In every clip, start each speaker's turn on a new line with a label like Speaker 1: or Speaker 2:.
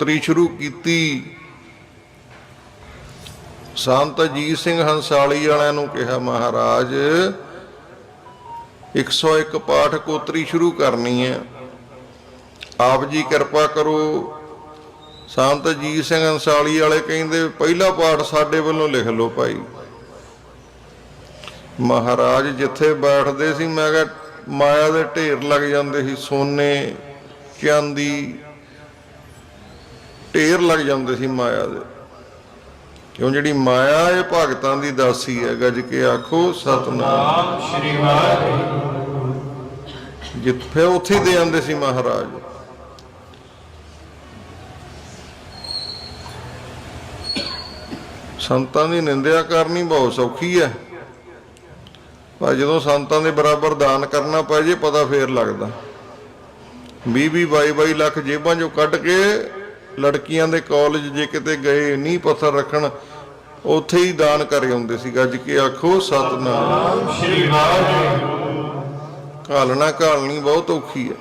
Speaker 1: ਤਰੀ ਸ਼ੁਰੂ ਕੀਤੀ। ਸੰਤ ਅਜੀਤ ਸਿੰਘ ਹੰਸਾਲੀ ਵਾਲਿਆਂ ਨੂੰ ਕਿਹਾ, ਮਹਾਰਾਜ 101 ਪਾਠ ਕੋਤਰੀ ਸ਼ੁਰੂ ਕਰਨੀ ਹੈ। ਆਪ ਜੀ ਕਿਰਪਾ ਕਰੋ। ਸੰਤ ਅਜੀਤ ਸਿੰਘ ਹੰਸਾਲੀ ਵਾਲੇ ਕਹਿੰਦੇ, ਪਹਿਲਾ ਪਾਠ ਸਾਡੇ ਵੱਲੋਂ ਲਿਖ ਲਓ ਭਾਈ। ਮਹਾਰਾਜ ਜਿੱਥੇ ਬੈਠਦੇ ਸੀ, ਮੈਂ ਕਿਹਾ, ਮਾਇਆ ਦੇ ਢੇਰ ਲੱਗ ਜਾਂਦੇ ਸੀ, ਸੋਨੇ, ਚਾਂਦੀ ਢੇਰ ਲੱਗ ਜਾਂਦੇ ਸੀ ਮਾਇਆ ਦੇ। ਕਿਉਂ? ਜਿਹੜੀ ਮਾਇਆ ਇਹ ਭਗਤਾਂ ਦੀ ਦਾਸੀ ਹੈ। ਗੱਜ ਕੇ ਆਖੋ, ਸਤਨਾਮ
Speaker 2: ਸ਼੍ਰੀ ਵਾਹਿਗੁਰੂ।
Speaker 1: ਜਿੱਥੇ ਉੱਥੇ ਦੇ ਜਾਂਦੇ ਸੀ ਮਹਾਰਾਜ। ਸੰਤਾਂ ਦੀ ਨਿੰਦਿਆ ਕਰਨੀ ਬਹੁਤ ਸੌਖੀ ਹੈ। ਪਰ ਜਦੋਂ ਸੰਤਾਂ ਦੇ ਬਰਾਬਰ ਦਾਨ ਕਰਨਾ ਪੈ ਜੇ, ਪਤਾ ਫੇਰ ਲੱਗਦਾ। 20 20 22 22 ਲੱਖ ਜੇਬਾਂ ਚੋਂ ਕੱਢ ਕੇ ਲੜਕੀਆਂ ਦੇ ਕਾਲਜ ਜੇ ਕਿਤੇ ਗਏ ਨੀ ਪੱਥਰ ਰੱਖਣ, ਉੱਥੇ ਹੀ ਦਾਨ ਕਰ ਆਉਂਦੇ ਸੀ। ਗੱਜ ਕੇ ਆਖੋ, ਸਤਨਾਮ।
Speaker 2: ਸ਼੍ਰੀ ਵਾਹਿਗੁਰੂ
Speaker 1: ਘਾਲਣਾ ਘਾਲਣੀ ਬਹੁਤ ਔਖੀ ਹੈ।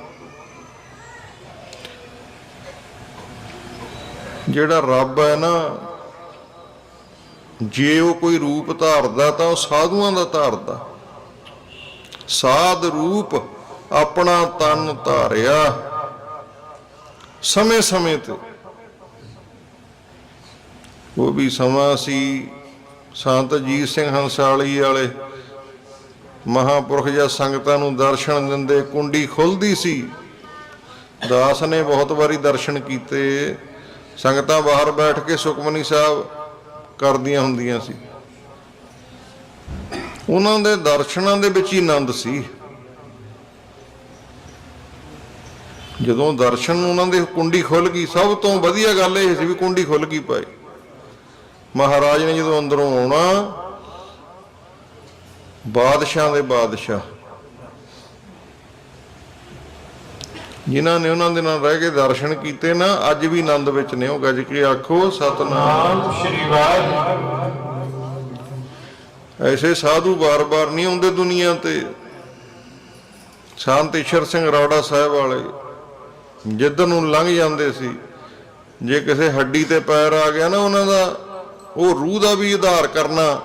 Speaker 1: ਜਿਹੜਾ ਰੱਬ ਹੈ ਨਾ, ਜੇ ਉਹ ਕੋਈ ਰੂਪ ਧਾਰਦਾ ਤਾਂ ਉਹ ਸਾਧੂਆਂ ਦਾ ਧਾਰਦਾ। ਸਾਧ ਰੂਪ ਆਪਣਾ ਤਨ ਧਾਰਿਆ ਸਮੇਂ ਸਮੇਂ ਤੇ। ਉਹ ਵੀ ਸਮਾਂ ਸੀ ਸੰਤ ਅਜੀਤ ਸਿੰਘ ਹੰਸਾਲੀ ਵਾਲੇ। ਮਹਾਪੁਰਖ ਜਾਂ ਸੰਗਤਾਂ ਨੂੰ ਦਰਸ਼ਨ ਦਿੰਦੇ ਕੁੰਡੀ ਖੁੱਲਦੀ ਸੀ। ਦਾਸ ਨੇ ਬਹੁਤ ਵਾਰੀ ਦਰਸ਼ਨ ਕੀਤੇ। ਸੰਗਤਾਂ ਬਾਹਰ ਬੈਠ ਕੇ ਸੁਖਮਨੀ ਸਾਹਿਬ ਕਰਦੀਆਂ ਹੁੰਦੀਆਂ ਸੀ। ਉਹਨਾਂ ਦੇ ਦਰਸ਼ਨਾਂ ਦੇ ਵਿੱਚ ਹੀ ਆਨੰਦ ਸੀ। ਜਦੋਂ ਦਰਸ਼ਨ ਉਹਨਾਂ ਦੇ ਕੁੰਡੀ ਖੁੱਲ ਗਈ, ਸਭ ਤੋਂ ਵਧੀਆ ਗੱਲ ਇਹ ਸੀ ਵੀ ਕੁੰਡੀ ਖੁੱਲ ਗਈ ਭਾਈ। ਮਹਾਰਾਜ ਨੇ ਜਦੋਂ ਅੰਦਰੋਂ ਆਉਣਾ, ਬਾਦਸ਼ਾਹ ਦੇ ਬਾਦਸ਼ਾਹ। ਜਿਨ੍ਹਾਂ ਨੇ ਉਹਨਾਂ ਦੇ ਨਾਲ ਰਹਿ ਕੇ ਦਰਸ਼ਨ ਕੀਤੇ ਨਾ, ਅੱਜ ਵੀ ਆਨੰਦ ਵਿੱਚ ਨੇ, ਉਹ ਗੱਜ ਕੇ ਆਖੋ, ਸਤਨਾਮ
Speaker 2: ਸ਼੍ਰੀ ਵਾਹਿਗੁਰੂ।
Speaker 1: ਐਸੇ ਸਾਧੂ ਬਾਰ-ਬਾਰ ਨਹੀਂ ਆਉਂਦੇ ਦੁਨੀਆ ਤੇ। ਸ਼ਾਂਤ ਈਸ਼ਰ ਸਿੰਘ ਰੌੜਾ ਸਾਹਿਬ ਵਾਲੇ, ਜਿੱਧਰ ਨੂੰ ਲੰਘ ਜਾਂਦੇ ਸੀ, ਜੇ ਕਿਸੇ ਹੱਡੀ ਤੇ ਪੈਰ ਆ ਗਿਆ ਨਾ ਉਹਨਾਂ ਦਾ ਉਹ ਰੂਹ ਦਾ ਵੀ ਆਧਾਰ ਕਰਨਾ।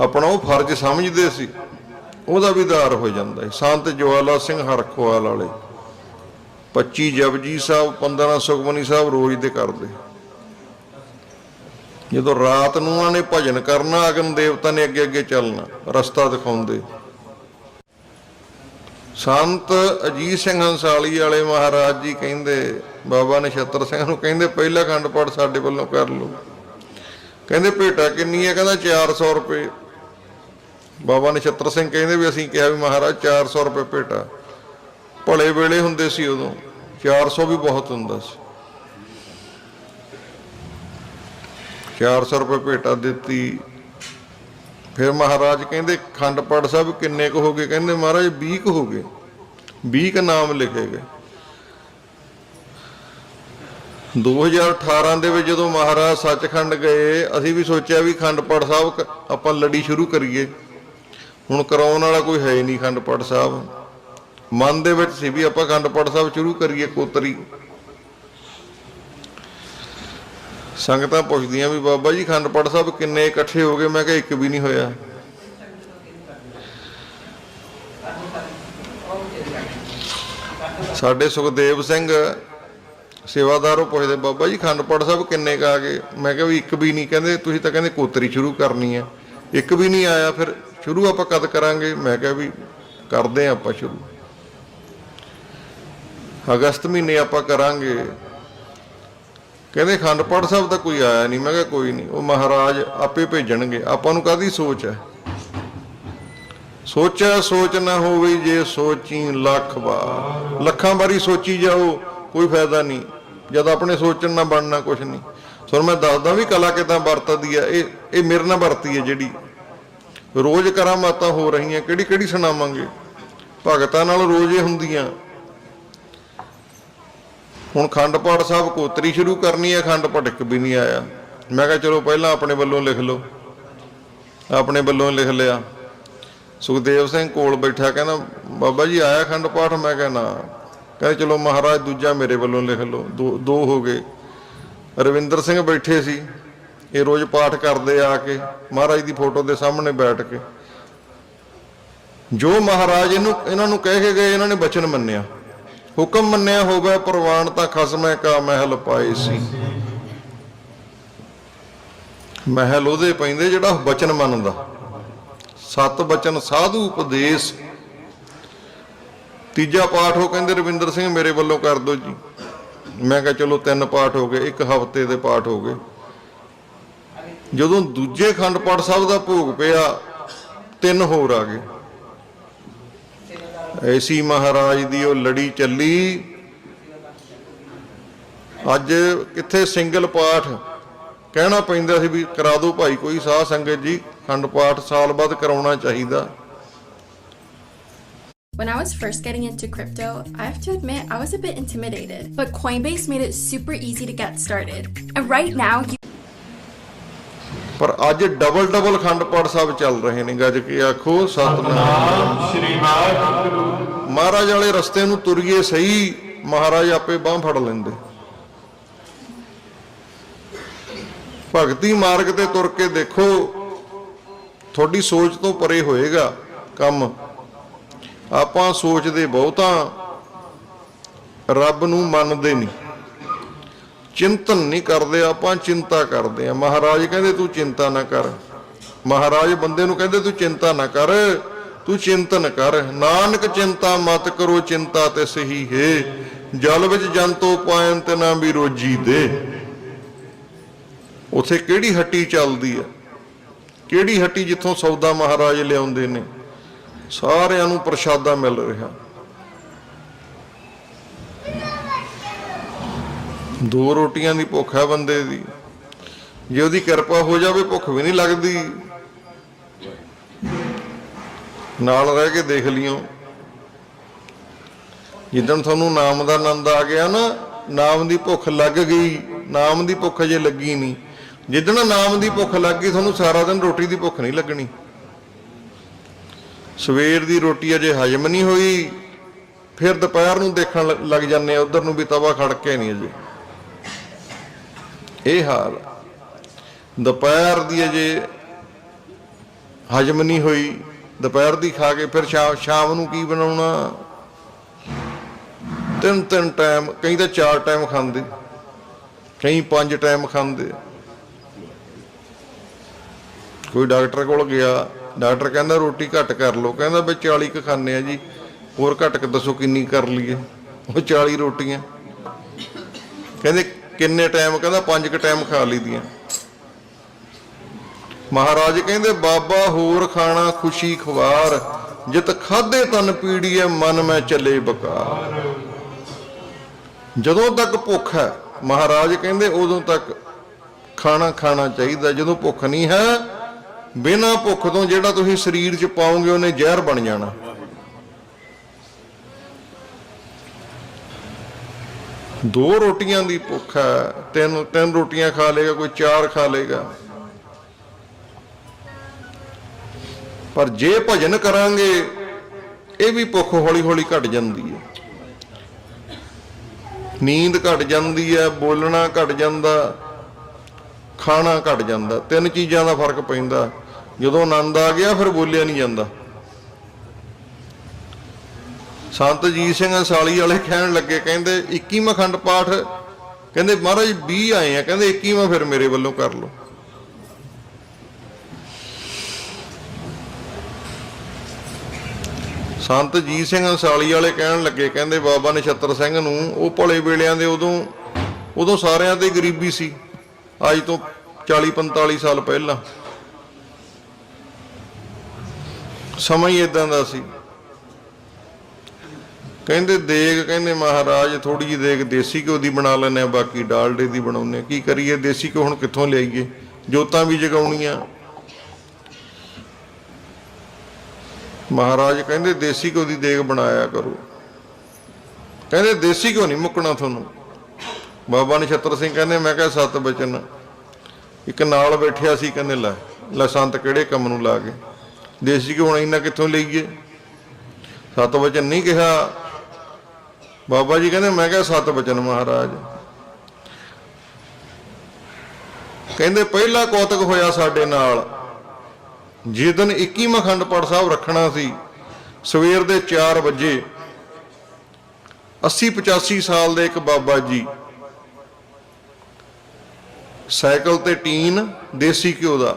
Speaker 1: ਆਪਣਾ ਉਹ ਫਰਜ਼ ਸਮਝਦੇ ਸੀ, ਉਹਦਾ ਵੀ ਆਧਾਰ ਹੋ ਜਾਂਦਾ ਹੈ। ਸੰਤ ਜਵਾਲਾ ਸਿੰਘ ਹਰਖਵਾਲ ਵਾਲੇ 25 ਜਪਜੀ ਸਾਹਿਬ 15 ਸੁਖਮਨੀ ਸਾਹਿਬ ਰੋਜ਼ ਦੇ ਕਰਦੇ। ਜਦੋਂ ਰਾਤ ਨੂੰ ਉਹਨਾਂ ਨੇ ਭਜਨ ਕਰਨਾ, ਅਗਨ ਦੇਵਤਾ ਨੇ ਅੱਗੇ ਅੱਗੇ ਚੱਲਣਾ, ਰਸਤਾ ਦਿਖਾਉਂਦੇ। ਸੰਤ ਅਜੀਤ ਸਿੰਘ ਹੰਸਾਲੀ ਵਾਲੇ ਮਹਾਰਾਜ ਜੀ ਕਹਿੰਦੇ, ਬਾਬਾ ਨਛੱਤਰ ਸਿੰਘ ਨੂੰ ਕਹਿੰਦੇ, ਪਹਿਲਾ ਖੰਡ ਪਾਠ ਸਾਡੇ ਵੱਲੋਂ ਕਰ ਲਓ। ਕਹਿੰਦੇ, ਭੇਟਾ ਕਿੰਨੀ ਹੈ? ਕਹਿੰਦਾ 400 ਰੁਪਏ। ਬਾਬਾ ਨਛੱਤਰ ਸਿੰਘ ਕਹਿੰਦੇ ਵੀ ਅਸੀਂ ਕਿਹਾ ਵੀ ਮਹਾਰਾਜ 400 ਰੁਪਏ ਭੇਟਾ। ਭਲੇ ਵੇਲੇ ਹੁੰਦੇ ਸੀ ਉਦੋਂ। 400 ਵੀ ਬਹੁਤ ਹੁੰਦਾ ਸੀ। 400 ਰੁਪਏ ਭੇਟਾ ਦਿੱਤੀ। ਫਿਰ ਮਹਾਰਾਜ ਕਹਿੰਦੇ, ਖੰਡ ਪਾਠ ਸਾਹਿਬ ਕਿੰਨੇ ਕੁ ਹੋ ਗਏ? ਕਹਿੰਦੇ ਮਹਾਰਾਜ 20 ਕੁ ਹੋ ਗਏ। 20 ਕ ਨਾਮ ਲਿਖੇ ਗਏ। 2018 ਦੇ ਵਿੱਚ ਜਦੋਂ ਮਹਾਰਾਜ ਸੱਚਖੰਡ ਗਏ, ਅਸੀਂ ਵੀ ਸੋਚਿਆ ਵੀ ਖੰਡ ਪਾਠ ਸਾਹਿਬ ਆਪਾਂ ਲੜੀ ਸ਼ੁਰੂ ਕਰੀਏ। ਹੁਣ ਕਰਾਉਣ ਵਾਲਾ ਕੋਈ ਹੈ ਹੀ ਨਹੀਂ ਖੰਡ ਪਾਠ ਸਾਹਿਬ। ਮਨ ਦੇ ਵਿੱਚ ਸੀ ਵੀ ਆਪਾਂ ਖੰਡ ਪਾਠ ਸਾਹਿਬ ਸ਼ੁਰੂ ਕਰੀਏ ਕੋਤਰੀ। ਸੰਗਤਾਂ ਪੁੱਛਦੀਆਂ ਵੀ ਬਾਬਾ ਜੀ ਖੰਡ ਪਾਠ ਸਾਹਿਬ ਕਿੰਨੇ ਇਕੱਠੇ ਹੋ ਗਏ? ਮੈਂ ਕਿਹਾ ਇੱਕ ਵੀ ਨਹੀਂ ਹੋਇਆ। ਸਾਡੇ ਸੁਖਦੇਵ ਸਿੰਘ ਸੇਵਾਦਾਰ ਉਹ ਪੁੱਛਦੇ, ਬਾਬਾ ਜੀ ਖੰਡ ਪਾਠ ਸਾਹਿਬ ਕਿੰਨੇ ਕ ਆ ਗਏ? ਮੈਂ ਕਿਹਾ ਵੀ ਇੱਕ ਵੀ ਨਹੀਂ। ਕਹਿੰਦੇ, ਤੁਸੀਂ ਤਾਂ ਕਹਿੰਦੇ ਕੋਤਰੀ ਸ਼ੁਰੂ ਕਰਨੀ ਹੈ ਇੱਕ ਵੀ ਨਹੀਂ ਆਇਆ, ਫਿਰ ਸ਼ੁਰੂ ਆਪਾਂ ਕਦ ਕਰਾਂਗੇ? ਮੈਂ ਕਿਹਾ ਵੀ ਕਰਦੇ ਹਾਂ ਆਪਾਂ ਸ਼ੁਰੂ। ਅਗਸਤ ਮਹੀਨੇ ਆਪਾਂ ਕਰਾਂਗੇ। ਕਹਿੰਦੇ ਖੰਡ ਪਾਠ ਸਾਹਿਬ ਤਾਂ ਕੋਈ ਆਇਆ ਨਹੀਂ। ਮੈਂ ਕਿਹਾ ਕੋਈ ਨਹੀਂ, ਉਹ ਮਹਾਰਾਜ ਆਪੇ ਭੇਜਣਗੇ। ਆਪਾਂ ਨੂੰ ਕਾਦੀ ਸੋਚ ਹੈ? ਸੋਚਿਆ ਸੋਚ ਨਾ ਹੋਵੇ ਜੇ ਸੋਚੀ ਲੱਖ ਵਾਰ। ਲੱਖਾਂ ਵਾਰੀ ਸੋਚੀ ਜਾਓ, ਕੋਈ ਫਾਇਦਾ ਨਹੀਂ। ਜਦ ਆਪਣੇ ਸੋਚਣ ਨਾਲ ਬਣਨਾ ਕੁਝ ਨਹੀਂ। ਸੋ ਮੈਂ ਦੱਸਦਾ ਵੀ ਕਲਾ ਕਿਦਾਂ ਵਰਤਦੀ ਹੈ, ਇਹ ਇਹ ਮੇਰੇ ਨਾਲ ਵਰਤੀ ਹੈ ਜਿਹੜੀ। ਰੋਜ਼ ਕਰਾਮਾਤਾਂ ਹੋ ਰਹੀਆਂ ਕਿਹੜੀ ਕਿਹੜੀ ਸੁਣਾਵਾਂਗੇ? ਭਗਤਾਂ ਨਾਲ ਰੋਜ਼ ਇਹ ਹੁੰਦੀਆਂ। ਹੁਣ ਖੰਡ ਪਾਠ ਸਾਹਿਬ ਕੋਤਰੀ ਸ਼ੁਰੂ ਕਰਨੀ ਹੈ ਖੰਡ ਪਾਠ ਇੱਕ ਵੀ ਨਹੀਂ ਆਇਆ। ਮੈਂ ਕਿਹਾ ਚਲੋ ਪਹਿਲਾਂ ਆਪਣੇ ਵੱਲੋਂ ਲਿਖ ਲਓ। ਆਪਣੇ ਵੱਲੋਂ ਲਿਖ ਲਿਆ। ਸੁਖਦੇਵ ਸਿੰਘ ਕੋਲ ਬੈਠਾ ਕਹਿੰਦਾ, ਬਾਬਾ ਜੀ ਆਇਆ ਖੰਡ ਪਾਠ ਮੈਂ ਕਿਹਾ ਕਹਿੰਦੇ, ਚਲੋ ਮਹਾਰਾਜ ਦੂਜਾ ਮੇਰੇ ਵੱਲੋਂ ਲਿਖ ਲਓ। ਦੋ ਦੋ ਹੋ ਗਏ। ਰਵਿੰਦਰ ਸਿੰਘ ਬੈਠੇ ਸੀ। ਇਹ ਰੋਜ਼ ਪਾਠ ਕਰਦੇ ਆ ਕੇ, ਮਹਾਰਾਜ ਦੀ ਫੋਟੋ ਦੇ ਸਾਹਮਣੇ ਬੈਠ ਕੇ। ਜੋ ਮਹਾਰਾਜ ਇਹਨੂੰ, ਇਹਨਾਂ ਨੂੰ ਕਹਿ ਕੇ ਗਏ, ਇਹਨਾਂ ਨੇ ਬਚਨ ਮੰਨਿਆ। ਹੁਕਮ ਮੰਨਿਆ ਹੋਵੇ, ਪ੍ਰਵਾਨ ਤਾਂ ਖਸਮੈ ਕਾ ਮਹਿਲ ਪਾਏ ਸੀ। ਮਹਿਲ ਉਹਦੇ ਪੈਂਦੇ ਜਿਹੜਾ ਬਚਨ ਮੰਨਦਾ। ਸਤ ਬਚਨ ਸਾਧੂ ਉਪਦੇਸ਼। ਤੀਜਾ ਪਾਠ ਉਹ ਕਹਿੰਦੇ, ਰਵਿੰਦਰ ਸਿੰਘ, ਮੇਰੇ ਵੱਲੋਂ ਕਰ ਦਿਓ ਜੀ। ਮੈਂ ਕਿਹਾ, ਚਲੋ, ਤਿੰਨ ਪਾਠ ਹੋ ਗਏ, ਇੱਕ ਹਫ਼ਤੇ ਦੇ ਪਾਠ ਹੋ ਗਏ। ਜਦੋਂ ਦੂਜੇ ਖੰਡ ਪਾਠ ਸਾਹਿਬ ਦਾ ਭੋਗ ਪਿਆ, ਤਿੰਨ ਹੋਰ ਆ ਗਏ। ਐਸੀ ਮਹਾਰਾਜ ਦੀ ਉਹ ਲੜੀ ਚੱਲੀ ਅੱਜ ਕਿੱਥੇ ਸਿੰਗਲ ਪਾਠ ਕਹਿਣਾ ਪੈਂਦਾ ਸੀ ਵੀ ਕਰਾ ਦਿਓ ਭਾਈ ਕੋਈ ਸਾਧ ਸੰਗਤ ਜੀ ਖੰਡ ਪਾਠ ਸਾਲ ਬਾਅਦ ਕਰਾਉਣਾ ਚਾਹੀਦਾ
Speaker 3: When I was first getting into crypto, I have to admit I was a bit intimidated, but Coinbase made it super easy to get started. And right now, you
Speaker 1: ਪਰ ਅੱਜ ਡਬਲ ਡਬਲ ਖੰਡ ਪਾਠ ਸਾਹਿਬ ਚੱਲ ਰਹੇ ਨੇ ਗੱਜ ਕੇ ਆਖੋ ਸਤਨਾਮ।
Speaker 2: ਨਾਮ ਸ਼੍ਰੀ ਵਾਹਿਗੁਰੂ।
Speaker 1: ਮਹਾਰਾਜ ਵਾਲੇ ਰਸਤੇ ਨੂੰ ਤੁਰੀਏ ਸਹੀ ਮਹਾਰਾਜ ਆਪੇ ਬਾਹ ਫੜ ਲੈਂਦੇ। ਭਗਤੀ ਮਾਰਗ ਤੇ ਤੁਰ ਕੇ ਦੇਖੋ ਤੁਹਾਡੀ ਸੋਚ ਤੋਂ ਪਰੇ ਹੋਏਗਾ ਕੰਮ। ਆਪਾਂ ਸੋਚਦੇ ਬਹੁਤਾ ਰੱਬ ਨੂੰ ਮੰਨਦੇ ਨਹੀਂ। ਚਿੰਤਨ ਨਹੀਂ ਕਰਦੇ, ਆਪਾਂ ਚਿੰਤਾ ਕਰਦੇ ਆ ਮਹਾਰਾਜ ਕਹਿੰਦੇ, ਤੂੰ ਚਿੰਤਾ ਨਾ ਕਰ। ਮਹਾਰਾਜ ਬੰਦੇ ਨੂੰ ਕਹਿੰਦੇ, ਤੂੰ ਚਿੰਤਾ ਨਾ ਕਰ, ਤੂੰ ਚਿੰਤਨ ਕਰ। ਨਾਨਕ ਚਿੰਤਾ ਮਤ ਕਰੋ, ਚਿੰਤਾ ਤੇ ਸਹੀ ਹੈ। ਜਲ ਵਿੱਚ ਜੰਤੋ ਪਾਇਨ ਤੇ ਨਾ ਵੀ ਰੋਜੀ ਦੇ। ਉਥੇ ਕਿਹੜੀ ਹੱਟੀ ਚੱਲਦੀ ਹੈ? ਕਿਹੜੀ ਹੱਟੀ ਜਿੱਥੋਂ ਸੌਦਾ ਮਹਾਰਾਜ ਲਿਆਉਂਦੇ ਨੇ? ਸਾਰਿਆਂ ਨੂੰ ਪ੍ਰਸ਼ਾਦਾ ਮਿਲ ਰਿਹਾ। ਦੋ ਰੋਟੀਆਂ ਦੀ ਭੁੱਖ ਹੈ ਬੰਦੇ ਦੀ। ਜੇ ਉਹਦੀ ਕਿਰਪਾ ਹੋ ਜਾਵੇ, ਭੁੱਖ ਵੀ ਨਹੀਂ ਲੱਗਦੀ। ਨਾਲ ਰਹਿ ਕੇ ਦੇਖ ਲਿਓ। ਜਿੱਦਣ ਤੁਹਾਨੂੰ ਨਾਮ ਦਾ ਆਨੰਦ ਆ ਗਿਆ ਨਾ, ਨਾਮ ਦੀ ਭੁੱਖ ਲੱਗ ਗਈ, ਨਾਮ ਦੀ ਭੁੱਖ ਜੇ ਲੱਗੀ ਨਹੀਂ। ਜਿੱਦਣ ਨਾਮ ਦੀ ਭੁੱਖ ਲੱਗ ਗਈ, ਤੁਹਾਨੂੰ ਸਾਰਾ ਦਿਨ ਰੋਟੀ ਦੀ ਭੁੱਖ ਨਹੀਂ ਲੱਗਣੀ। ਸਵੇਰ ਦੀ ਰੋਟੀ ਅਜੇ ਹਜਮ ਨਹੀਂ ਹੋਈ। ਫਿਰ ਦੁਪਹਿਰ ਨੂੰ ਦੇਖਣ ਲੱਗ ਜਾਂਦੇ ਆ, ਉਧਰ ਨੂੰ ਵੀ ਤਵਾ ਖੜਕੇ ਨਹੀਂ ਅਜੇ। ਇਹ ਹਾਲ। ਦੁਪਹਿਰ ਦੀ ਅਜੇ ਹਜਮ ਨਹੀਂ ਹੋਈ। ਦੁਪਹਿਰ ਦੀ ਖਾ ਕੇ ਫਿਰ ਸ਼ਾਮ ਸ਼ਾਮ ਨੂੰ ਕੀ ਬਣਾਉਣਾ? ਤਿੰਨ ਤਿੰਨ ਟਾਈਮ ਕਈ ਤਾਂ ਚਾਰ ਟਾਈਮ ਖਾਂਦੇ। ਕਈ ਪੰਜ ਟਾਈਮ ਖਾਂਦੇ। ਕੋਈ ਡਾਕਟਰ ਕੋਲ ਗਿਆ। ਡਾਕਟਰ ਕਹਿੰਦਾ ਰੋਟੀ ਘੱਟ ਕਰ ਲਓ। ਕਹਿੰਦਾ ਵੀ 40 ਕ ਖਾਂਦੇ ਆ ਜੀ। ਹੋਰ ਘੱਟ ਕੇ ਦੱਸੋ ਕਿੰਨੀ ਕਰ ਲਈਏ। ਉਹ 40 ਰੋਟੀਆਂ। ਕਹਿੰਦੇ ਕਿੰਨੇ ਟਾਈਮ? ਕਹਿੰਦਾ ਪੰਜ ਕ ਟਾਈਮ ਖਾ ਲਈਦੀਆਂ। ਮਹਾਰਾਜ ਕਹਿੰਦੇ, ਬਾਬਾ ਹੋਰ ਖਾਣਾ ਖੁਸ਼ੀ ਖਵਾਰ, ਜਿਤ ਖਾਦੇ ਤਨ ਪੀੜੀਏ, ਮਨ ਮੈਂ ਚੱਲੇ ਬਕਾਰ। ਜਦੋਂ ਤੱਕ ਭੁੱਖ ਹੈ, ਮਹਾਰਾਜ ਕਹਿੰਦੇ, ਉਦੋਂ ਤੱਕ ਖਾਣਾ ਖਾਣਾ ਚਾਹੀਦਾ। ਜਦੋਂ ਭੁੱਖ ਨਹੀਂ ਹੈ, ਬਿਨਾਂ ਭੁੱਖ ਤੋਂ ਜਿਹੜਾ ਤੁਸੀਂ ਸਰੀਰ 'ਚ ਪਾਓਗੇ ਉਹਨੇ ਜ਼ਹਿਰ ਬਣ ਜਾਣਾ। ਦੋ ਰੋਟੀਆਂ ਦੀ ਭੁੱਖ ਹੈ, ਤਿੰਨ ਤਿੰਨ ਰੋਟੀਆਂ ਖਾ ਲੇਗਾ ਕੋਈ ਚਾਰ ਖਾ ਲੇਗਾ ਪਰ ਜੇ ਭਜਨ ਕਰਾਂਗੇ, ਇਹ ਵੀ ਭੁੱਖ ਹੌਲੀ ਹੌਲੀ ਘਟ ਜਾਂਦੀ ਹੈ। ਨੀਂਦ ਘਟ ਜਾਂਦੀ ਹੈ, ਬੋਲਣਾ ਘਟ ਜਾਂਦਾ, ਖਾਣਾ ਘਟ ਜਾਂਦਾ, ਤਿੰਨ ਚੀਜ਼ਾਂ ਦਾ ਫ਼ਰਕ ਪੈਂਦਾ। ਜਦੋਂ ਆਨੰਦ ਆ ਗਿਆ, ਫਿਰ ਬੋਲਿਆ ਨਹੀਂ ਜਾਂਦਾ। ਸੰਤ ਜੀ ਸਿੰਘ ਅੰਸਾਲੀ ਵਾਲੇ ਕਹਿਣ ਲੱਗੇ, ਕਹਿੰਦੇ 21ਵਾਂ ਖੰਡ ਪਾਠ, ਕਹਿੰਦੇ ਮਹਾਰਾਜ 20 ਆਏ ਆ, ਕਹਿੰਦੇ 21ਵਾਂ ਫਿਰ ਮੇਰੇ ਵੱਲੋਂ ਕਰ ਲਓ। ਸੰਤ ਜੀ ਸਿੰਘ ਅੰਸਾਲੀ ਵਾਲੇ ਕਹਿਣ ਲੱਗੇ, ਕਹਿੰਦੇ ਬਾਬਾ ਨਛੱਤਰ ਸਿੰਘ ਨੂੰ ਉਹ ਭਲੇ ਵੇਲਿਆਂ ਦੇ ਉਦੋਂ ਉਦੋਂ ਸਾਰਿਆਂ ਤੇ ਗਰੀਬੀ ਸੀ, ਅੱਜ ਤੋਂ 40 45 ਸਾਲ ਪਹਿਲਾਂ। ਸਮਾਂ ਹੀ ਇਦਾਂ ਦਾ ਸੀ। ਕਹਿੰਦੇ ਦੇਗ, ਕਹਿੰਦੇ ਮਹਾਰਾਜ ਥੋੜੀ ਜਿਹੀ ਦੇਗ ਦੇਸੀ ਘਿਓ ਦੀ ਬਣਾ ਲੈਨੇ ਆ ਬਾਕੀ ਡਾਲਡੇ ਦੀ ਬਣਾਉਨੇ ਕੀ ਕਰੀਏ, ਦੇਸੀ ਘਿਓ ਹੁਣ ਕਿੱਥੋਂ ਲਿਆਈਏ? ਜੋਤਾਂ ਵੀ ਜਗਾਉਣੀਆਂ। ਮਹਾਰਾਜ ਕਹਿੰਦੇ ਦੇਸੀ ਘਿਓ ਦੀ ਦੇਗ ਬਣਾਇਆ ਕਰੋ। ਕਹਿੰਦੇ ਦੇਸੀ ਘਿਓ ਨਹੀਂ ਮੁੱਕਣਾ ਤੁਹਾਨੂੰ। ਬਾਬਾ ਨਛੱਤਰ ਸਿੰਘ ਕਹਿੰਦੇ, ਮੈਂ ਕਿਹਾ ਸਤ ਬਚਨ। ਇੱਕ ਨਾਲ ਬੈਠਿਆ ਸੀ, ਕਹਿੰਦੇ ਲੈ ਲੈ ਸੰਤ ਕਿਹੜੇ ਕੰਮ ਨੂੰ ਲਾ ਕੇ ਦੇਸੀ ਘਿਓ ਹੁਣ ਇੰਨਾ ਕਿੱਥੋਂ ਲਈਏ? ਸਤ ਬਚਨ ਨਹੀਂ ਕਿਹਾ। ਬਾਬਾ ਜੀ ਕਹਿੰਦੇ, ਮੈਂ ਕਿਹਾ ਸਤ ਬਚਨ ਮਹਾਰਾਜ। ਕਹਿੰਦੇ, ਪਹਿਲਾ ਕੌਤਕ ਹੋਇਆ ਸਾਡੇ ਨਾਲ। ਜਿਸ ਦਿਨ 21ਵਾਂ ਖੰਡ ਪਾਠ ਸਾਹਿਬ ਰੱਖਣਾ ਸੀ, ਸਵੇਰ ਦੇ 4 ਵਜੇ 80 85 ਸਾਲ ਦੇ ਇੱਕ ਬਾਬਾ ਜੀ, ਸਾਈਕਲ ਤੇ ਟੀਨ ਦੇਸੀ ਘਿਓ ਦਾ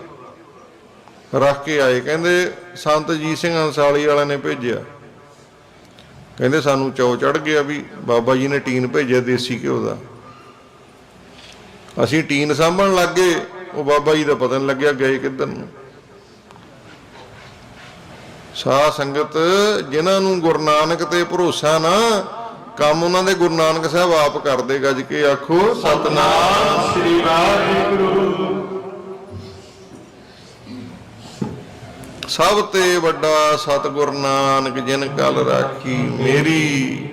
Speaker 1: ਰੱਖ ਕੇ ਆਏ। ਕਹਿੰਦੇ, ਸੰਤ ਜੀ ਸਿੰਘ ਅੰਸਾਲੀ ਵਾਲਿਆਂ ਨੇ ਭੇਜਿਆ। ਕਹਿੰਦੇ ਸਾਨੂੰ ਚੌ ਚੜ ਗਿਆ ਵੀ ਬਾਬਾ ਜੀ ਨੇ ਟੀਨ ਭੇਜਿਆ ਦੇਸੀ ਘਿਓ ਦਾ। ਅਸੀਂ ਟੀਨ ਸਾਂਭਣ ਲੱਗੇ ਉਹ ਬਾਬਾ ਜੀ ਦਾ ਪਤਾ ਨਹੀਂ ਲੱਗਿਆ ਗਏ ਕਿੱਧਰ ਨੂੰ? ਸਾਧ ਸੰਗਤ, ਜਿਨ੍ਹਾਂ ਨੂੰ ਗੁਰੂ ਨਾਨਕ ਤੇ ਭਰੋਸਾ ਨਾ, ਕੰਮ ਉਹਨਾਂ ਦੇ ਗੁਰੂ ਨਾਨਕ ਸਾਹਿਬ ਆਪ ਕਰਦੇ ਗੱਜ ਕੇ ਆਖੋ, ਸਤਨਾਮ
Speaker 2: ਸ੍ਰੀ ਵਾਹਿਗੁਰੂ।
Speaker 1: ਸਭ ਤੇ ਵੱਡਾ ਸਤਿਗੁਰ ਨਾਨਕ ਜਿਨ ਕਲ ਰਾਖੀ ਮੇਰੀ।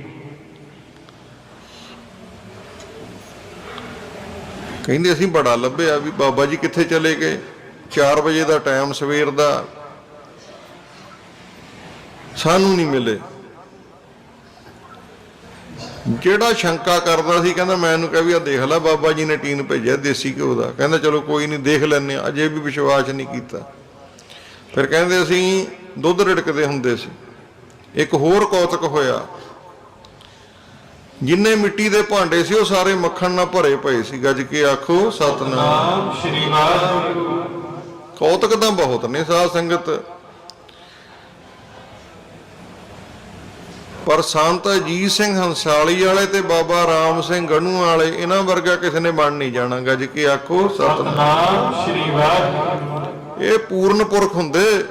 Speaker 1: ਕਹਿੰਦੇ ਅਸੀਂ ਬੜਾ ਲੱਭਿਆ ਵੀ ਬਾਬਾ ਜੀ ਕਿੱਥੇ ਚਲੇ ਗਏ? 4 ਵਜੇ ਦਾ ਟਾਈਮ ਸਵੇਰ ਦਾ। ਸਾਨੂੰ ਨਹੀਂ ਮਿਲੇ। ਜਿਹੜਾ ਸ਼ੰਕਾ ਕਰਦਾ ਸੀ, ਕਹਿੰਦਾ ਮੈਂ ਇਹਨੂੰ ਕਹਿ ਵੀ ਆ ਦੇਖ ਲੈ ਬਾਬਾ ਜੀ ਨੇ ਟੀਨ ਭੇਜਿਆ ਦੇਸੀ ਘਿਓ ਦਾ। ਕਹਿੰਦਾ ਚਲੋ ਕੋਈ ਨਹੀਂ, ਦੇਖ ਲੈਨੇ ਆਂ। ਅਜੇ ਵੀ ਵਿਸ਼ਵਾਸ ਨਹੀਂ ਕੀਤਾ। ਫਿਰ ਕਹਿੰਦੇ ਅਸੀਂ ਦੁੱਧ ਰਿੜਕਦੇ ਹੁੰਦੇ ਸੀ। ਇੱਕ ਹੋਰ ਕੌਤਕ ਹੋਇਆ। ਜਿੰਨੇ ਮਿੱਟੀ ਦੇ ਭਾਂਡੇ ਸੀ, ਉਹ ਸਾਰੇ ਮੱਖਣ ਨਾਲ ਭਰੇ ਪਏ ਸੀ। ਗੱਜ ਕੇ ਆਖੋ, ਸਤਨਾਮ
Speaker 2: ਸ੍ਰੀ ਵਾਹਿਗੁਰੂ।
Speaker 1: ਕੌਤਕ ਤਾਂ ਬਹੁਤ ਨੇ ਸਾਧ ਸੰਗਤ। ਪਰ ਸੰਤ ਅਜੀਤ ਸਿੰਘ ਹੰਸਾਲੀ ਵਾਲੇ ਤੇ ਬਾਬਾ ਰਾਮ ਸਿੰਘ ਗਣੂ ਵਾਲੇ, ਇਹਨਾਂ ਵਰਗਾ ਕਿਸੇ ਨੇ ਬਣ ਨਹੀਂ ਜਾਣਾ। ਗੱਜ ਕੇ ਆਖੋ, ਸਤਨਾਮ
Speaker 2: ਸ੍ਰੀ ਵਾਹਿਗੁਰੂ।
Speaker 1: ਇਹ ਪੂਰਨ ਪੁਰਖ ਹੁੰਦੇ।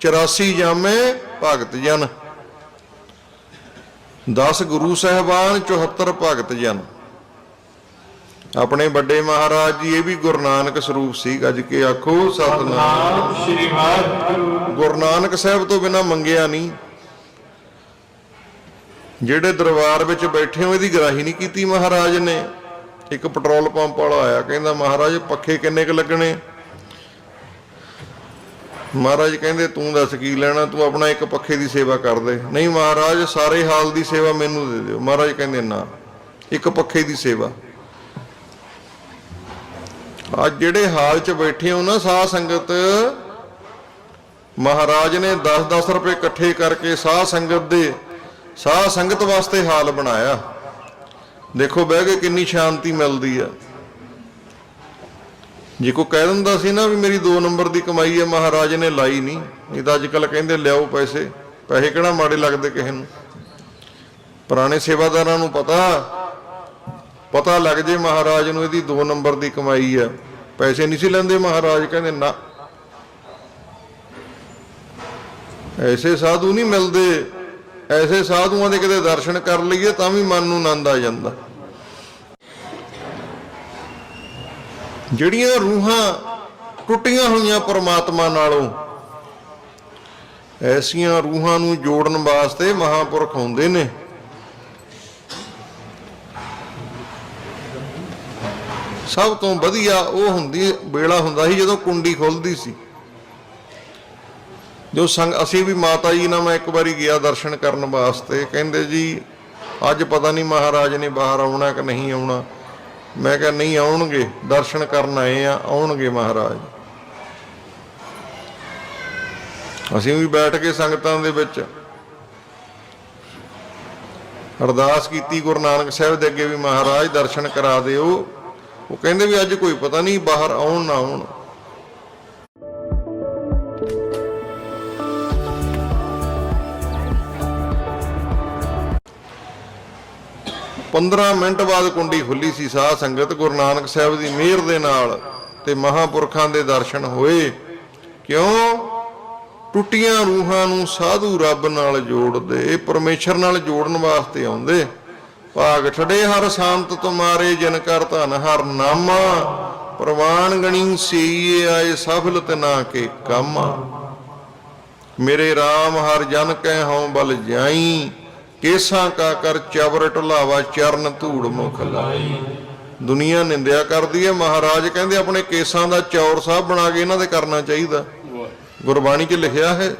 Speaker 1: 84 ਜਾਮੇ ਭਗਤ ਜਨ। 10 ਗੁਰੂ ਸਹਿਬਾਨ 74 ਭਗਤ ਜਨ। ਆਪਣੇ ਵੱਡੇ ਮਹਾਰਾਜ ਜੀ ਇਹ ਵੀ ਗੁਰੂ ਨਾਨਕ ਸਰੂਪ ਸੀ। ਗੱਜ ਕੇ ਆਖੋ ਸਤਨਾਮ।
Speaker 2: ਨਾਮ ਸ੍ਰੀ ਵਾਹਿਗੁਰੂ।
Speaker 1: ਗੁਰੂ ਨਾਨਕ ਸਾਹਿਬ ਤੋਂ ਬਿਨਾ ਮੰਗਿਆ ਨਹੀਂ। ਜਿਹੜੇ ਦਰਬਾਰ ਵਿੱਚ ਬੈਠੇ ਹੋ ਇਹਦੀ ਗਰਾਹੀ ਨਹੀਂ ਕੀਤੀ ਮਹਾਰਾਜ ਨੇ। ਇੱਕ ਪੈਟਰੋਲ ਪੰਪ ਵਾਲਾ ਆਇਆ ਕਹਿੰਦਾ ਮਹਾਰਾਜ ਪੱਖੇ ਕਿੰਨੇ ਕੁ ਲੱਗਣੇ? ਮਹਾਰਾਜ ਕਹਿੰਦੇ, ਤੂੰ ਦੱਸ ਕੀ ਲੈਣਾ? ਤੂੰ ਆਪਣਾ ਇੱਕ ਪੱਖੇ ਦੀ ਸੇਵਾ ਕਰ ਦੇ। ਨਹੀਂ ਮਹਾਰਾਜ, ਸਾਰੇ ਹਾਲ ਦੀ ਸੇਵਾ ਮੈਨੂੰ ਦੇ ਦਿਓ। ਮਹਾਰਾਜ ਕਹਿੰਦੇ, ਨਾ, ਇੱਕ ਪੱਖੇ ਦੀ ਸੇਵਾ। ਅੱਜ ਜਿਹੜੇ ਹਾਲ 'ਚ ਬੈਠੇ ਹੋ ਨਾ ਸਾਧ ਸੰਗਤ, ਮਹਾਰਾਜ ਨੇ 10-10 ਰੁਪਏ ਇਕੱਠੇ ਕਰਕੇ ਸਾਧ ਸੰਗਤ ਦੇ, ਸਾਧ ਸੰਗਤ ਵਾਸਤੇ ਹਾਲ ਬਣਾਇਆ। ਦੇਖੋ, ਬਹਿ ਕੇ ਕਿੰਨੀ ਸ਼ਾਂਤੀ ਮਿਲਦੀ ਆ। ਜੇ ਕੋ ਕਹਿ ਦਿੰਦਾ ਸੀ ਨਾ ਵੀ ਮੇਰੀ 2 ਨੰਬਰ ਦੀ ਕਮਾਈ ਹੈ, ਮਹਾਰਾਜ ਨੇ ਲਾਈ ਨਹੀਂ। ਨਹੀਂ ਤਾਂ ਅੱਜ ਕੱਲ ਕਹਿੰਦੇ ਲਿਆਓ ਪੈਸੇ। ਪੈਸੇ ਕਿਹੜਾ ਮਾੜੇ ਲੱਗਦੇ ਕਿਸੇ ਨੂੰ? ਪੁਰਾਣੇ ਸੇਵਾਦਾਰਾਂ ਨੂੰ ਪਤਾ। ਪਤਾ ਲੱਗ ਜੇ ਮਹਾਰਾਜ ਨੂੰ ਇਹਦੀ 2 ਨੰਬਰ ਦੀ ਕਮਾਈ ਆ ਪੈਸੇ ਨਹੀਂ ਸੀ ਲੈਂਦੇ ਮਹਾਰਾਜ, ਕਹਿੰਦੇ ਨਾ। ਐਸੇ ਸਾਧੂ ਨਹੀਂ ਮਿਲਦੇ। ਐਸੇ ਸਾਧੂਆਂ ਦੇ ਕਿਤੇ ਦਰਸ਼ਨ ਕਰ ਲਈਏ ਤਾਂ ਵੀ ਮਨ ਨੂੰ ਆਨੰਦ ਆ ਜਾਂਦਾ। ਜਿਹੜੀਆਂ ਰੂਹਾਂ ਟੁੱਟੀਆਂ ਹੋਈਆਂ ਪਰਮਾਤਮਾ ਨਾਲੋਂ, ਐਸੀਆਂ ਰੂਹਾਂ ਨੂੰ ਜੋੜਨ ਵਾਸਤੇ ਮਹਾਪੁਰਖ ਹੁੰਦੇ ਨੇ। ਸਭ ਤੋਂ ਵਧੀਆ ਉਹ ਹੁੰਦੀ, ਵੇਲਾ ਹੁੰਦਾ ਸੀ ਜਦੋਂ ਕੁੰਡੀ ਖੁੱਲਦੀ ਸੀ। ਜੋ ਸੰਗ, ਅਸੀਂ ਵੀ ਮਾਤਾ ਜੀ ਨਾਲ ਮੈਂ ਇੱਕ ਵਾਰੀ ਗਿਆ ਦਰਸ਼ਨ ਕਰਨ ਵਾਸਤੇ, ਕਹਿੰਦੇ ਜੀ, ਅੱਜ ਪਤਾ ਨਹੀਂ ਮਹਾਰਾਜ ਨੇ ਬਾਹਰ ਆਉਣਾ ਕਿ ਨਹੀਂ ਆਉਣਾ। ਮੈਂ ਕਿਹਾ ਨਹੀਂ, ਆਉਣਗੇ, ਦਰਸ਼ਨ ਕਰਨ ਆਏ ਆ, ਆਉਣਗੇ ਮਹਾਰਾਜ। ਅਸੀਂ ਵੀ ਬੈਠ ਕੇ ਸੰਗਤਾਂ ਦੇ ਵਿੱਚ ਅਰਦਾਸ ਕੀਤੀ ਗੁਰੂ ਨਾਨਕ ਸਾਹਿਬ ਦੇ ਅੱਗੇ ਵੀ ਮਹਾਰਾਜ ਦਰਸ਼ਨ ਕਰਾ ਦਿਓ। ਉਹ ਕਹਿੰਦੇ ਵੀ ਅੱਜ ਕੋਈ ਪਤਾ ਨਹੀਂ ਬਾਹਰ ਆਉਣ ਨਾ ਆਉਣ। ਪੰਦਰਾਂ ਮਿੰਟ ਬਾਅਦ ਕੁੰਡੀ ਖੁੱਲੀ ਸੀ ਸਾਧ ਸੰਗਤ ਗੁਰੂ ਨਾਨਕ ਸਾਹਿਬ ਦੀ ਮਿਹਰ ਦੇ ਨਾਲ ਤੇ ਮਹਾਪੁਰਖਾਂ ਦੇ ਦਰਸ਼ਨ ਹੋਏ। ਕਿਉਂ? ਟੁੱਟੀਆਂ ਰੂਹਾਂ ਨੂੰ ਸਾਧੂ ਰੱਬ ਨਾਲ ਜੋੜਦੇ ਇਹ ਪਰਮੇਸ਼ਰ ਨਾਲ ਜੋੜਨ ਵਾਸਤੇ ਆਉਂਦੇ। ਭਾਗ ਠੜੇ ਹਰ ਸੰਤ ਤੁਮਾਰੇ, ਜਿਨ ਕਰ ਧਨ ਹਰ ਨਾਮਾ। ਪ੍ਰਵਾਨ ਗਣੀ ਸੀਏ ਆਏ ਸਫਲ ਨਾ ਕੇ ਕਾਮਾ। ਮੇਰੇ RAM ਹਰ ਜਨ ਕਹਿ ਹਉ ਬਲ ਜਾਈ। ਕੇਸਾਂ ਕਾ ਕਰ ਚਵਰ ਢਲਾਵਾ, ਚਰਨ ਧੂੜ ਮੁਖ ਲਾਈ ਦੁਨੀਆ ਨਿੰਦਿਆ ਕਰਦੀ ਹੈ। ਮਹਾਰਾਜ ਕਹਿੰਦੇ ਆਪਣੇ ਕੇਸਾਂ ਦਾ ਚੌਰ ਸਾਹਿਬ ਬਣਾ ਕੇ ਇਹਨਾਂ ਦੇ ਕਰਨਾ ਚਾਹੀਦਾ। ਗੁਰਬਾਣੀ 'ਚ ਲਿਖਿਆ ਹੈ,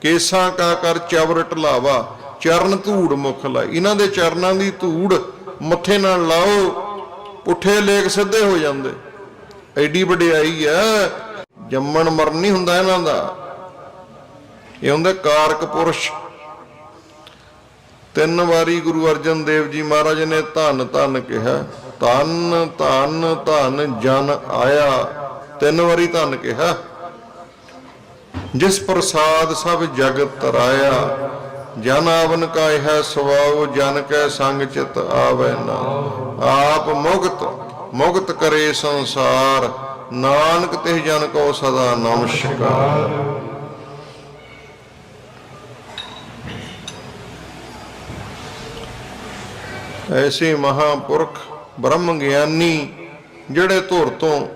Speaker 1: ਕੇਸਾਂ ਕਾ ਕਰ ਚਵਰ ਢਲਾਵਾ, ਚਰਨ ਧੂੜ ਮੁਖ ਲਾਈ ਇਹਨਾਂ ਦੇ ਚਰਨਾਂ ਦੀ ਧੂੜ ਮੱਥੇ ਨਾਲ ਲਾਓ, ਪੁੱਠੇ ਲੇਖ ਸਿੱਧੇ ਹੋ ਜਾਂਦੇ। ਐਡੀ ਵਡਿਆਈ ਹੈ, ਜੰਮਣ ਮਰਨ ਨਹੀਂ ਹੁੰਦਾ ਇਹਨਾਂ ਦਾ। ਇਹ ਹੁੰਦਾ ਕਾਰਕ ਪੁਰਸ਼। ਤਿੰਨ ਵਾਰੀ ਗੁਰੂ ਅਰਜਨ ਦੇਵ ਜੀ ਮਹਾਰਾਜ ਨੇ ਧੰਨ ਧੰਨ ਕਿਹਾ, ਧੰਨ ਧੰਨ ਧੰਨ ਜਨ ਆਇਆ। ਤਿੰਨ ਵਾਰੀ ਧੰਨ ਕਿਹਾ। ਜਿਸ ਪ੍ਰਸਾਦ ਸਭ ਜਗਤ ਤਰਾਇਆ ਜਨ ਆਵਨ ਕਾ ਇਹ ਸਵਾਉ ਜਨ ਕੈ ਸੰਗ ਚਿਤ ਆਵੈ ਨਾ। ਆਪ ਮੁਕਤ ਮੁਕਤ ਕਰੇ ਸੰਸਾਰ, ਨਾਨਕ ਤੇ ਜਨ ਕੋ ਸਦਾ ਨਮਸਕਾਰ। ਐਸੇ ਮਹਾਪੁਰਖ ਬ੍ਰਹਮ ਗਿਆਨੀ ਜਿਹੜੇ ਧੁਰ ਤੋਂ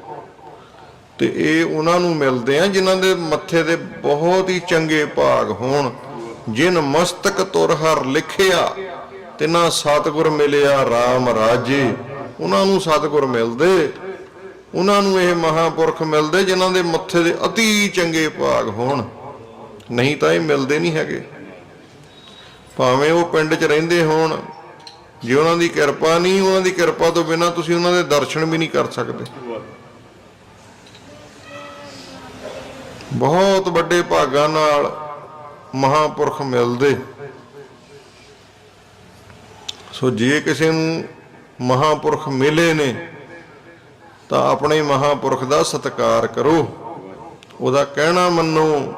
Speaker 1: ਤੇ ਇਹ ਉਹਨਾਂ ਨੂੰ ਮਿਲਦੇ ਆ, ਜਿਨ੍ਹਾਂ ਦੇ ਮੱਥੇ ਦੇ ਬਹੁਤ ਹੀ ਚੰਗੇ ਭਾਗ ਹੋਣ। ਜਿਨ ਮਸਤਕ ਤੁਰ ਹਰ ਲਿਖਿਆ, ਤਿਨਾ ਸਤਿਗੁਰ ਮਿਲਿਆ RAM ਰਾਜੇ। ਉਹਨਾਂ ਨੂੰ ਸਤਿਗੁਰ ਮਿਲਦੇ, ਉਹਨਾਂ ਨੂੰ ਇਹ ਮਹਾਪੁਰਖ ਮਿਲਦੇ, ਜਿਨ੍ਹਾਂ ਦੇ ਮੱਥੇ ਦੇ ਅਤੀ ਚੰਗੇ ਭਾਗ ਹੋਣ। ਨਹੀਂ ਤਾਂ ਇਹ ਮਿਲਦੇ ਨਹੀਂ ਹੈਗੇ। ਭਾਵੇਂ ਉਹ ਪਿੰਡ 'ਚ ਰਹਿੰਦੇ ਹੋਣ ਜੇ ਉਹਨਾਂ ਦੀ ਕਿਰਪਾ ਨਹੀਂ, ਉਹਨਾਂ ਦੀ ਕਿਰਪਾ ਤੋਂ ਬਿਨਾ ਤੁਸੀਂ ਉਹਨਾਂ ਦੇ ਦਰਸ਼ਨ ਵੀ ਨਹੀਂ ਕਰ ਸਕਦੇ। ਬਹੁਤ ਵੱਡੇ ਭਾਗਾਂ ਨਾਲ ਮਹਾਪੁਰਖ ਮਿਲਦੇ। ਸੋ ਜੇ ਕਿਸੇ ਨੂੰ ਮਹਾਪੁਰਖ ਮਿਲੇ ਨੇ, ਤਾਂ ਆਪਣੇ ਮਹਾਪੁਰਖ ਦਾ ਸਤਿਕਾਰ ਕਰੋ। ਉਹਦਾ ਕਹਿਣਾ ਮੰਨੋ,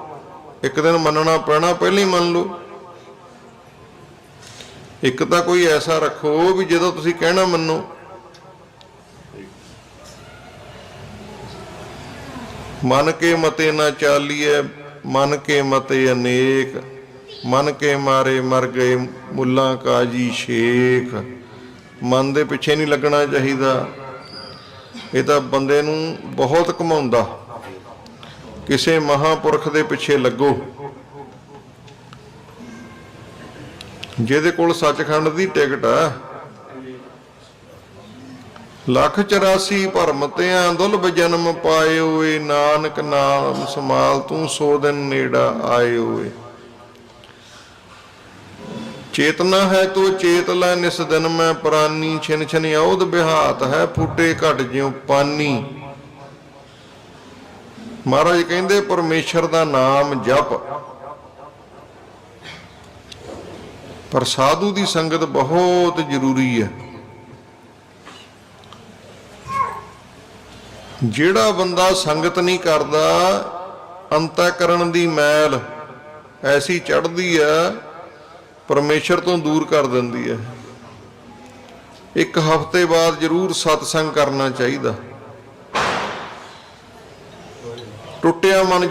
Speaker 1: ਇੱਕ ਦਿਨ ਮੰਨਣਾ ਪੈਣਾ, ਪਹਿਲਾਂ ਹੀ ਮੰਨ ਲਓ। ਇੱਕ ਤਾਂ ਕੋਈ ਐਸਾ ਰੱਖੋ ਵੀ ਜਦੋਂ ਤੁਸੀਂ ਕਹਿਣਾ ਮੰਨੋ। ਮਨ ਕੇ ਮਤੇ ਨਾ ਚਾਲੀਏ ਮਨ ਕੇ ਮਤੇ ਅਨੇਕ, ਮਨ ਕੇ ਮਾਰੇ ਮਰ ਗਏ ਮੁੱਲਾ ਕਾਜੀ ਸ਼ੇਖ ਮਨ ਦੇ ਪਿੱਛੇ ਨਹੀਂ ਲੱਗਣਾ ਚਾਹੀਦਾ। ਇਹ ਤਾਂ ਬੰਦੇ ਨੂੰ ਬਹੁਤ ਘਮਾਉਂਦਾ। ਕਿਸੇ ਮਹਾਪੁਰਖ ਦੇ ਪਿੱਛੇ ਲੱਗੋ। ਜਿਹਦੇ ਕੋਲ ਸੱਚਖੰਡ ਦੀ ਟਿਕਟ ਆ। ਲੱਖ 84 ਭਰਮ ਤੇ ਦੁਲਬ ਜਨਮ ਪਾਏ ਓਏ ਨਾਨਕ ਨਾਮ ਸਮਾਲ ਤੂੰ ਸੋ ਦਿਨ ਨੇੜਾ ਆਏ ਓਏ ਚੇਤਨਾ ਹੈ ਤੋ ਚੇਤ ਲੈ, ਨਿਸ ਦਿਨ ਮੈਂ ਪ੍ਰਾਨੀ, ਛਿਨ ਛਿਨ ਔਦ ਬਿਹਾਤ ਹੈ, ਫੁੱਟੇ ਘਟ ਜਿਉ ਪਾਨੀ। ਮਹਾਰਾਜ ਕਹਿੰਦੇ, ਪਰਮੇਸ਼ਰ ਦਾ ਨਾਮ ਜਪ। ਪਰ ਸਾਧੂ ਦੀ ਸੰਗਤ ਬਹੁਤ ਜ਼ਰੂਰੀ ਹੈ। ਜਿਹੜਾ ਬੰਦਾ ਸੰਗਤ ਨਹੀਂ ਕਰਦਾ, ਅੰਤःਕਰਨ ਦੀ ਮੈਲ ਐਸੀ ਚੜਦੀ ਹੈ, ਪਰਮੇਸ਼ਰ ਤੋਂ ਦੂਰ ਕਰ ਦਿੰਦੀ ਹੈ। ਇੱਕ ਹਫ਼ਤੇ ਬਾਅਦ ਜ਼ਰੂਰ ਸਤਸੰਗ ਕਰਨਾ ਚਾਹੀਦਾ। ਟੁੱਟਿਆ ਮਨ